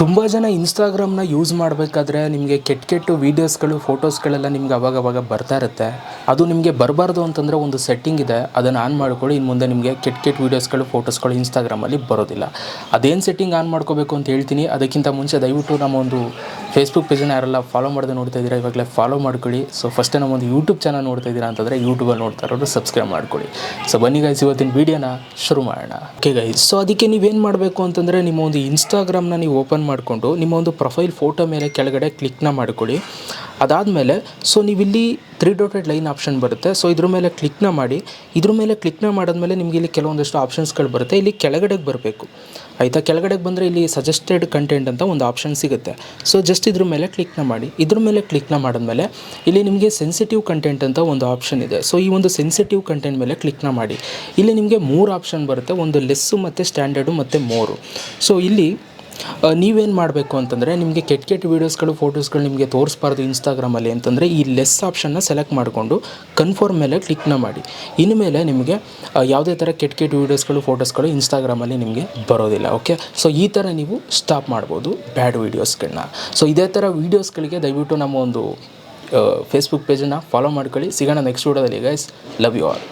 ತುಂಬ ಜನ ಇನ್ಸ್ಟಾಗ್ರಾಮ್ನ ಯೂಸ್ ಮಾಡಬೇಕಾದ್ರೆ ನಿಮಗೆ ಕೆಟ್ಟ ಕೆಟ್ಟ ವೀಡಿಯೋಸ್ಗಳು ಫೋಟೋಸ್ಗಳೆಲ್ಲ ನಿಮ್ಗೆ ಅವಾಗ ಅವಾಗ ಬರ್ತಾ ಇರುತ್ತೆ. ಅದು ನಿಮಗೆ ಬರಬಾರ್ದು ಅಂತಂದರೆ ಒಂದು ಸೆಟ್ಟಿಂಗ್ ಇದೆ, ಅದನ್ನು ಆನ್ ಮಾಡ್ಕೊಳ್ಳಿ. ಇನ್ನು ಮುಂದೆ ನಿಮಗೆ ಕೆಟ್ಟ ಕೆಟ್ಟ ವೀಡಿಯೋಸ್ಗಳು ಫೋಟೋಸ್ಗಳು ಇನ್ಸ್ಟಾಗ್ರಾಮಲ್ಲಿ ಬರೋದಿಲ್ಲ. ಅದೇನು ಸೆಟ್ಟಿಂಗ್ ಆನ್ ಮಾಡ್ಕೋಬೇಕು ಅಂತ ಹೇಳ್ತೀನಿ. ಅದಕ್ಕಿಂತ ಮುಂಚೆ ದಯವಿಟ್ಟು ನಮ್ಮ ಒಂದು ಫೇಸ್ಬುಕ್ ಪೇಜನ್ನು ಯಾರೆಲ್ಲ ಫಾಲೋ ಮಾಡದೆ ನೋಡ್ತಾ ಇದ್ದೀರಾ, ಇವಾಗಲೇ ಫಾಲೋ ಮಾಡ್ಕೊಳ್ಳಿ. ಸೊ ಫಸ್ಟ್ ನಮ್ಮ ಒಂದು ಯೂಟ್ಯೂಬ್ ಚಾನಲ್ ನೋಡ್ತಾ ಇದ್ದೀರಾ ಅಂತಂದರೆ ಯೂಟ್ಯೂಬಲ್ಲಿ ನೋಡ್ತಾ ಇರೋರು ಸಬ್ಸ್ಕ್ರೈಬ್ ಮಾಡ್ಕೊಳ್ಳಿ. ಸೊ ಬನ್ನಿ ಗೈಸ್ ಇವತ್ತಿನ ವೀಡಿಯೋನ ಶುರು ಮಾಡೋಣ. ಓಕೆ ಗೈಸ್ ಸೊ ಅದಕ್ಕೆ ನೀವೇನು ಮಾಡಬೇಕು ಅಂತಂದರೆ ನಿಮ್ಮ ಒಂದು ಇನ್ಸ್ಟಾಗ್ರಾಮ್ನ ನೀವು ಓಪನ್ ಮಾಡಿಕೊಂಡು, ನಿಮ್ಮ ಒಂದು ಪ್ರೊಫೈಲ್ ಫೋಟೋ ಮೇಲೆ ಕೆಳಗಡೆ ಕ್ಲಿಕ್ನ ಮಾಡ್ಕೊಳ್ಳಿ. ಅದಾದಮೇಲೆ ಸೊ ನೀವಿಲ್ಲಿ ತ್ರೀ ಡಾಟೆಡ್ ಲೈನ್ ಆಪ್ಷನ್ ಬರುತ್ತೆ. ಸೊ ಇದ್ರ ಮೇಲೆ ಕ್ಲಿಕ್ನ ಮಾಡಿ, ಇದ್ರ ಮೇಲೆ ಕ್ಲಿಕ್ನ ಮಾಡಿದ್ಮೇಲೆ ನಿಮಗೆ ಇಲ್ಲಿ ಕೆಲವೊಂದಷ್ಟು ಆಪ್ಷನ್ಸ್ಗಳು ಬರುತ್ತೆ. ಇಲ್ಲಿ ಕೆಳಗಡೆಗೆ ಬರಬೇಕು. ಆಯಿತಾ? ಕೆಳಗಡೆಗೆ ಬಂದರೆ ಇಲ್ಲಿ ಸಜೆಸ್ಟೆಡ್ ಕಂಟೆಂಟ್ ಅಂತ ಒಂದು ಆಪ್ಷನ್ ಸಿಗುತ್ತೆ. ಸೊ ಜಸ್ಟ್ ಇದ್ರ ಮೇಲೆ ಕ್ಲಿಕ್ನ ಮಾಡಿ. ಇದ್ರ ಮೇಲೆ ಕ್ಲಿಕ್ನ ಮಾಡಿದ್ಮೇಲೆ ಇಲ್ಲಿ ನಿಮಗೆ ಸೆನ್ಸಿಟಿವ್ ಕಂಟೆಂಟ್ ಅಂತ ಒಂದು ಆಪ್ಷನ್ ಇದೆ. ಸೊ ಈ ಒಂದು ಸೆನ್ಸಿಟಿವ್ ಕಂಟೆಂಟ್ ಮೇಲೆ ಕ್ಲಿಕ್ನ ಮಾಡಿ. ಇಲ್ಲಿ ನಿಮಗೆ ಮೂರು ಆಪ್ಷನ್ ಬರುತ್ತೆ. ಒಂದು ಲೆಸ್ಸು ಮತ್ತು ಸ್ಟ್ಯಾಂಡರ್ಡು ಮತ್ತು ಮೋರು ಸೊ ಇಲ್ಲಿ ನೀವೇನು ಮಾಡಬೇಕು ಅಂತಂದರೆ ನಿಮಗೆ ಕೆಟ್ಟ ಕೆಟ್ಟ ವೀಡಿಯೋಸ್ಗಳು ಫೋಟೋಸ್ಗಳು ನಿಮಗೆ ತೋರಿಸ್ಬಾರ್ದು ಇನ್ಸ್ಟಾಗ್ರಾಮಲ್ಲಿ ಅಂತಂದರೆ ಈ ಲೆಸ್ ಆಪ್ಷನ್ನ ಸೆಲೆಕ್ಟ್ ಮಾಡಿಕೊಂಡು ಕನ್ಫರ್ಮ್ ಮೇಲೆ ಕ್ಲಿಕ್ನ ಮಾಡಿ. ಇನ್ನು ಮೇಲೆ ನಿಮಗೆ ಯಾವುದೇ ಥರ ಕೆಟ್ಟ ಕೆಟ್ಟ ವೀಡಿಯೋಸ್ಗಳು ಫೋಟೋಸ್ಗಳು ಇನ್ಸ್ಟಾಗ್ರಾಮಲ್ಲಿ ನಿಮಗೆ ಬರೋದಿಲ್ಲ ಓಕೆ ಸೊ ಈ ಥರ ನೀವು ಸ್ಟಾಪ್ ಮಾಡ್ಬೋದು ಬ್ಯಾಡ್ ವೀಡಿಯೋಸ್ಗಳನ್ನ ಸೊ ಇದೇ ಥರ ವೀಡಿಯೋಸ್ಗಳಿಗೆ ದಯವಿಟ್ಟು ನಮ್ಮ ಒಂದು ಫೇಸ್ಬುಕ್ ಪೇಜನ್ನು ಫಾಲೋ ಮಾಡ್ಕೊಳ್ಳಿ. ಸಿಗೋಣ ನೆಕ್ಸ್ಟ್ ವೀಡಿಯೋದಲ್ಲಿ ಗೈಸ್ ಲವ್ ಯು ಆಲ್